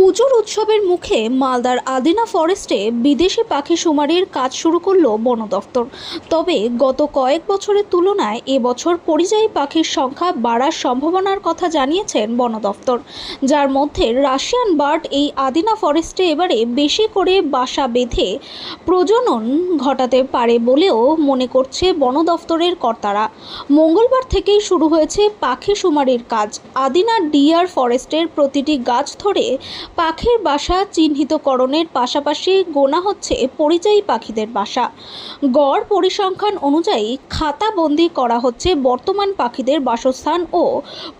পুজোর উৎসবের মুখে মালদার আদিনা ফরেস্টে বিদেশি পাখি শুমারির কাজ শুরু করল বন দফতর। তবে গত কয়েক বছরের তুলনায় এবছর পরিযায়ী পাখির সংখ্যা বাড়ার সম্ভাবনার কথা জানিয়েছেন বন দফতর। যার মধ্যে রাশিয়ান বার্ড এই আদিনা ফরেস্টে এবারে বেশি করে বাসা বেঁধে প্রজনন ঘটাতে পারে বলেও মনে করছে বন দফতরের কর্তারা। মঙ্গলবার থেকেই শুরু হয়েছে পাখি শুমারির কাজ। আদিনা ডিয়ার ফরেস্টের প্রতিটি গাছ ধরে পাখির বাসা চিহ্নিতকরণের পাশাপাশি গোনা হচ্ছে পরিযায়ী পাখিদের বাসা। গড় পরিসংখ্যান অনুযায়ী খাতাবন্দি করা হচ্ছে বর্তমান পাখিদের বাসস্থান ও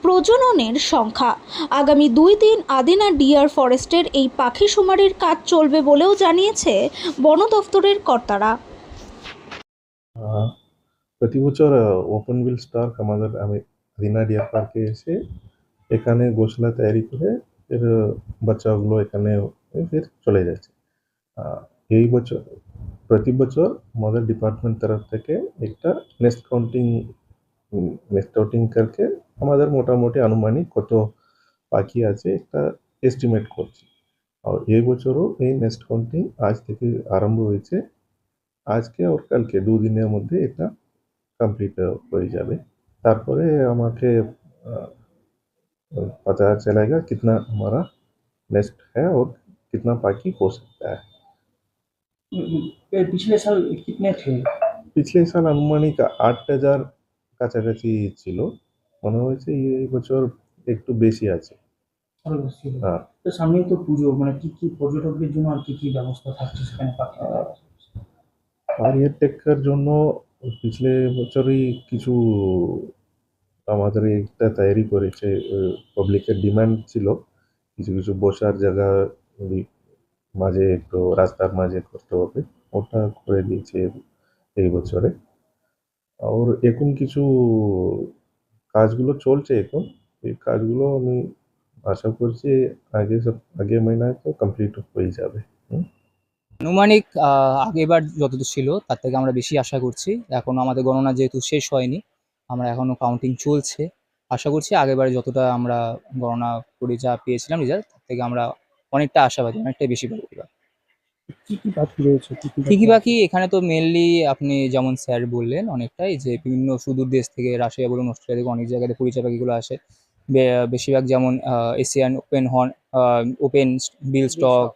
প্রজননের সংখ্যা। আগামী দুই দিন আদিনা ডিয়ার ফরেস্টের এই পাখি শুমারির কাজ চলবে বলেও জানিয়েছে বন দফতরের কর্তারা। প্রতি বছর ওপেন বিল স্টার্ক আমাদের আমি দিনা ডিয়ার পার্কে এসে এখানে গোসলা তৈরি করে এর বাচ্চাগুলো এখানে ফের চলে যাচ্ছে। এই বছর, প্রতি বছর আমাদের ডিপার্টমেন্ট তরফ থেকে একটা নেস্ট কাউন্টিং নেস্ট কাউন্টিং করকে আমাদের মোটামুটি আনুমানিক কত পাখি আছে একটা এস্টিমেট করছি। আর এই বছরও এই নেস্ট কাউন্টিং আজ থেকে আরম্ভ হয়েছে। আজকে और কালকে দুদিনের মধ্যে এটা কমপ্লিট হয়ে যাবে। তারপরে আমাকে पता चलेगा कितना हमारा नेस्ट है और कितना पाकि हो सकता है ये पिछले साल कितने थे পিছলে সাল আনুমানিক আট হাজার কাছাকাছি ছিল মনে হয়েছে এই বছর একটু বেশি আছে আরো বেশি ছিল। হ্যাঁ তো সামনেই তো পুজো মানে কি কি পর্যটকদের জন্য আর কি কি ব্যবস্থা থাকছে সেখানে পাখি আর এর টেক্কার জন্য পিছলে বছরই কিছু আমাদের একটা তৈরি করেছে পাবলিকের ডিমান্ড ছিল। কিছু কিছু বসার জায়গা মাঝে একটু রাস্তার মাঝে করতে হবে ওটা করে দিয়েছে এই বছরে। আর এখন কিছু কাজগুলো চলছে এখন এই কাজগুলো আমি আশা করছি আগে সব আগে মহিনায় তো কমপ্লিট হয়ে যাবে। আনুমানিক আহ, আগেরবার যতদূর ছিল তার থেকে আমরা বেশি আশা করছি। এখনও আমাদের গণনা যেহেতু শেষ হয়নি আমরা এখনও কাউন্টিং চলছে। আশা করছি আগেরবার যতটা আমরা গণনা করে যা পেয়েছিলাম রেজাল্ট তার থেকে আমরা অনেকটা আশাবাদী অনেকটাই বেশি পাবো এবার কি কি পাখি রয়েছে? কি কি ঠিকই বাকি এখানে তো মেনলি আপনি যেমন স্যার বললেন অনেকটাই যে বিভিন্ন সুদূর দেশ থেকে রাশিয়া বলুন অস্ট্রেলিয়া থেকে অনেক জায়গাতে পরিচয় পাখিগুলো আসে। বেশিরভাগ যেমন Asian open horn open bill stork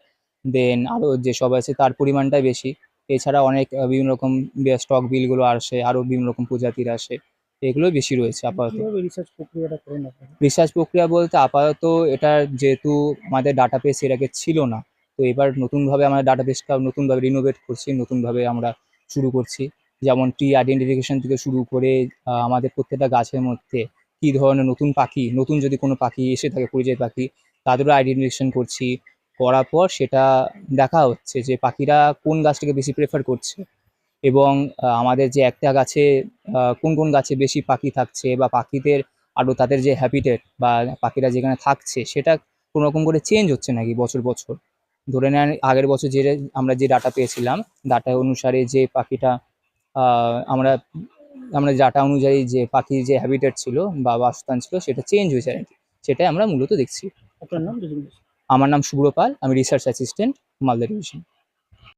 দেন আরও যেসব আছে তার পরিমাণটাই বেশি। এছাড়া অনেক বিভিন্ন রকম স্টক বিলগুলো আসে আরও বিভিন্ন রকম প্রজাতির আসে। এগুলো বেশি রয়েছে আপাতত। রিসার্চ প্রক্রিয়াটা করেন রিসার্চ প্রক্রিয়া বলতে আপাতত এটার যেহেতু আমাদের ডাটাবেস এর আগে ছিল না তো এবার নতুনভাবে আমরা ডাটাবেসটা নতুনভাবে রিনোভেট করছি নতুনভাবে আমরা শুরু করছি। যেমন ট্রি আইডেন্টিফিকেশন থেকে শুরু করে আমাদের প্রত্যেকটা গাছের মধ্যে কি ধরনের নতুন পাখি নতুন যদি কোনো পাখি এসে থাকে পরিযায়ী পাখি তাদেরও আইডেন্টিফিকেশন করছি। করার পর সেটা দেখা হচ্ছে যে পাখিরা কোন গাছটাকে বেশি প্রেফার করছে। এবং আমাদের যে একটা গাছে কোন কোন গাছে বেশি পাখি থাকছে বা পাখিদের আরও তাদের যে হ্যাবিটেট বা পাখিরা যেখানে থাকছে সেটা কোনো রকম করে চেঞ্জ হচ্ছে নাকি বছর বছর? ধরে নেন আগের বছর যে আমরা যে ডাটা পেয়েছিলাম ডাটা অনুসারে যে পাখিটা আমরা আমরা ডাটা অনুযায়ী যে পাখির যে হ্যাবিটেট ছিল বা বাসস্থান ছিল সেটা চেঞ্জ হয়েছে আর কি। সেটাই আমরা মূলত দেখছি। আপনার নাম? আমার নাম শুভ্র পাল আমি রিসার্চ অ্যাসিস্ট্যান্ট মালদা ডিভিশন